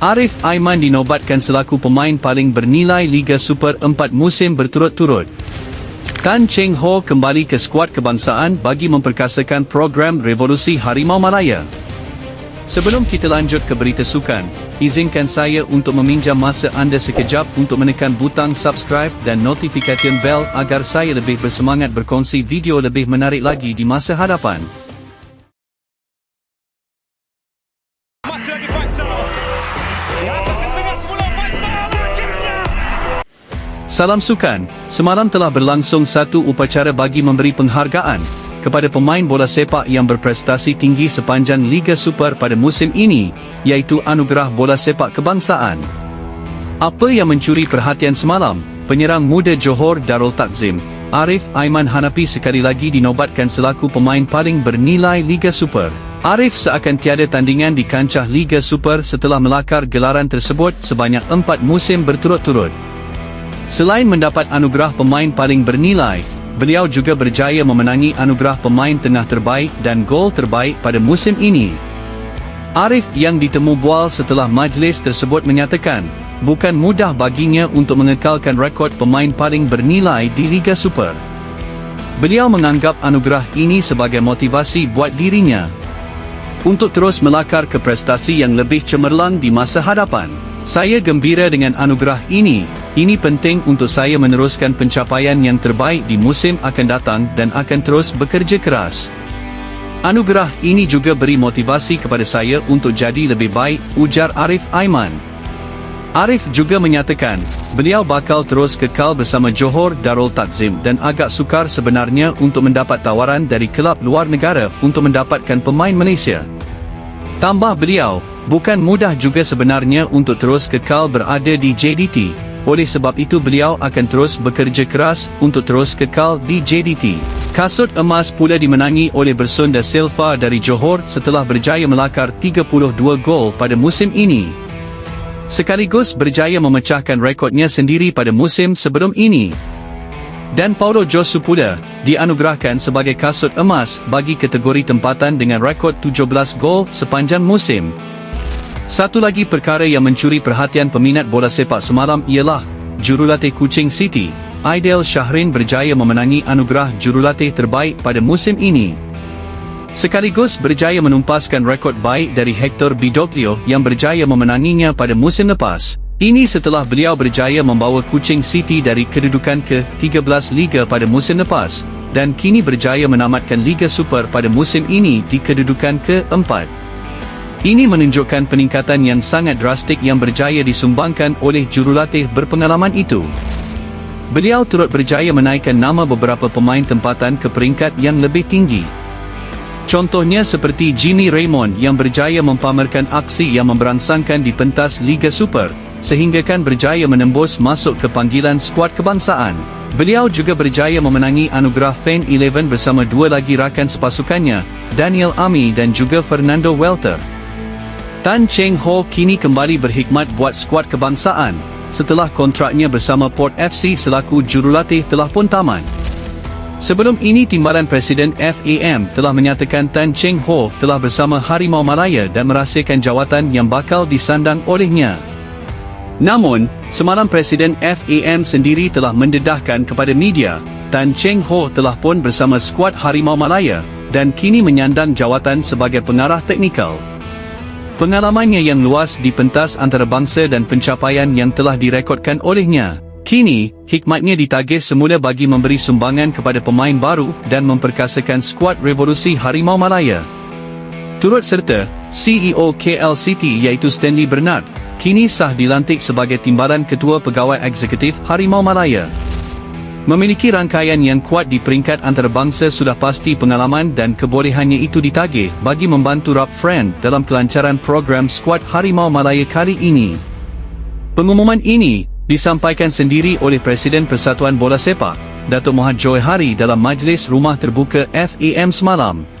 Arif Aiman dinobatkan selaku pemain paling bernilai Liga Super 4 musim berturut-turut. Tan Cheng Ho kembali ke skuad kebangsaan bagi memperkasakan program Revolusi Harimau Malaya. Sebelum kita lanjut ke berita sukan, izinkan saya untuk meminjam masa anda sekejap untuk menekan butang subscribe dan notification bell agar saya lebih bersemangat berkongsi video lebih menarik lagi di masa hadapan. Salam sukan, semalam telah berlangsung satu upacara bagi memberi penghargaan kepada pemain bola sepak yang berprestasi tinggi sepanjang Liga Super pada musim ini, iaitu Anugerah Bola Sepak Kebangsaan. Apa yang mencuri perhatian semalam, penyerang muda Johor Darul Takzim, Arif Aiman Hanapi sekali lagi dinobatkan selaku pemain paling bernilai Liga Super. Arif seakan tiada tandingan di kancah Liga Super setelah melakar gelaran tersebut sebanyak empat musim berturut-turut. Selain mendapat anugerah pemain paling bernilai, beliau juga berjaya memenangi anugerah pemain tengah terbaik dan gol terbaik pada musim ini. Arif yang ditemu bual setelah majlis tersebut menyatakan, bukan mudah baginya untuk mengekalkan rekod pemain paling bernilai di Liga Super. Beliau menganggap anugerah ini sebagai motivasi buat dirinya untuk terus melakar ke prestasi yang lebih cemerlang di masa hadapan. Saya gembira dengan anugerah ini, ini penting untuk saya meneruskan pencapaian yang terbaik di musim akan datang dan akan terus bekerja keras. Anugerah ini juga beri motivasi kepada saya untuk jadi lebih baik, ujar Arif Aiman. Arif juga menyatakan, beliau bakal terus kekal bersama Johor Darul Takzim dan agak sukar sebenarnya untuk mendapat tawaran dari kelab luar negara untuk mendapatkan pemain Malaysia. Tambah beliau, bukan mudah juga sebenarnya untuk terus kekal berada di JDT, oleh sebab itu beliau akan terus bekerja keras untuk terus kekal di JDT. Kasut emas pula dimenangi oleh Bersunda Silva dari Johor setelah berjaya melakar 32 gol pada musim ini. Sekaligus berjaya memecahkan rekodnya sendiri pada musim sebelum ini. Dan Paulo Josu pula dianugerahkan sebagai kasut emas bagi kategori tempatan dengan rekod 17 gol sepanjang musim. Satu lagi perkara yang mencuri perhatian peminat bola sepak semalam ialah jurulatih Kuching City, Aidil Syahrin berjaya memenangi anugerah jurulatih terbaik pada musim ini. Sekaligus berjaya menumpaskan rekod baik dari Hector Bidoglio yang berjaya memenanginya pada musim lepas. Ini setelah beliau berjaya membawa Kuching City dari kedudukan ke-13 Liga pada musim lepas, dan kini berjaya menamatkan Liga Super pada musim ini di kedudukan ke-4. Ini menunjukkan peningkatan yang sangat drastik yang berjaya disumbangkan oleh jurulatih berpengalaman itu. Beliau turut berjaya menaikkan nama beberapa pemain tempatan ke peringkat yang lebih tinggi. Contohnya seperti Jimmy Raymond yang berjaya mempamerkan aksi yang memberangsangkan di pentas Liga Super, sehinggakan berjaya menembus masuk ke panggilan skuad kebangsaan. Beliau juga berjaya memenangi anugerah Fan 11 bersama dua lagi rakan sepasukannya, Daniel Ami dan juga Fernando Welter. Tan Cheng Ho kini kembali berhikmat buat skuad kebangsaan, setelah kontraknya bersama Port FC selaku jurulatih telah pun tamat. Sebelum ini Timbalan Presiden FAM telah menyatakan Tan Cheng Ho telah bersama Harimau Malaya dan merahsiakan jawatan yang bakal disandang olehnya. Namun, semalam Presiden FAM sendiri telah mendedahkan kepada media, Tan Cheng Ho telah pun bersama skuad Harimau Malaya dan kini menyandang jawatan sebagai pengarah teknikal. Pengalamannya yang luas di pentas antarabangsa dan pencapaian yang telah direkodkan olehnya. Kini, hikmatnya ditagih semula bagi memberi sumbangan kepada pemain baru dan memperkasakan skuad revolusi Harimau Malaya. Turut serta, CEO KLCT iaitu Stanley Bernard, kini sah dilantik sebagai timbalan ketua pegawai eksekutif Harimau Malaya. Memiliki rangkaian yang kuat di peringkat antarabangsa sudah pasti pengalaman dan kebolehannya itu ditagih bagi membantu Rap Friend dalam kelancaran program skuad Harimau Malaya kali ini. Pengumuman ini disampaikan sendiri oleh Presiden Persatuan Bola Sepak, Datuk Muhammad Joy Hari dalam majlis rumah terbuka FAM semalam.